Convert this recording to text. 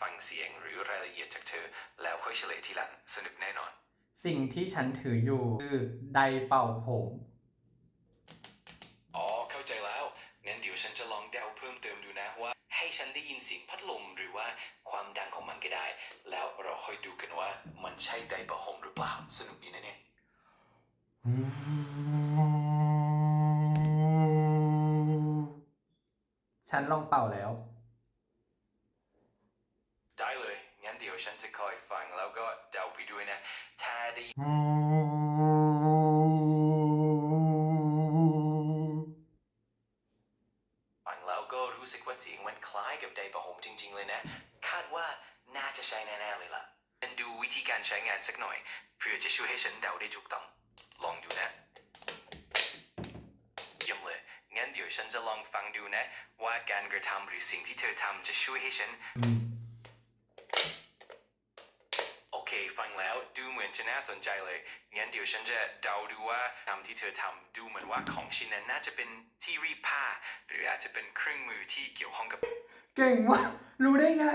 ฟังเสียงหรือรายละเอียดจากเธอ แล้วค่อยเฉลยทีหลังสนุกแน่นอน สิ่งที่ฉันถืออยู่คือไดร์เป่าผมอ๋อเข้าใจแล้วงั้นเดี๋ยวฉันจะลองเดาเพิ่มเติมดูนะว่า ให้ฉันได้ยินเสียงพัดลมหรือว่าความดังของมันก็ได้ แล้วเราค่อยดูกันว่ามันใช่ไดร์เป่าผมหรือเปล่าสนุกดีนะเนี่ยฉันลองเป่าแล้ว ได้เลย งั้นเดี๋ยวฉันจะคอยฟังแล้วก็เดาไปด้วยนะ ถ้าได้ยิฟังแล้วก็รู้สึกว่าเสียงมันคล้ายกับไดป่าผมจริง ๆ เลยนะ คาดว่าน่าจะใช้แน่ๆเลยล่ะ ฉันดูวิธีการใช้งานสักหน่อย เพื่อจะช่วยให้ฉันเดาได้ถูกต้อง ลองดูนะเยี่ยมเลยงั้นเดี๋ยวฉันจะลองฟังดูนะ ว่าการกระทำหรือสิ่งที่เธอทำจะช่วยให้ฉัน โอเค ฟังแล้วดูเหมือนจะน่าสนใจเลย งั้นเดี๋ยวฉันจะเดาดูว่าทำที่เธอทำดูเหมือนว่าของชิ้นนั้นน่าจะเป็นที่รีดผ้า หรืออาจจะเป็นเครื่องมือที่เกี่ยวข้องกับ เก่งวะรู้ได้ไง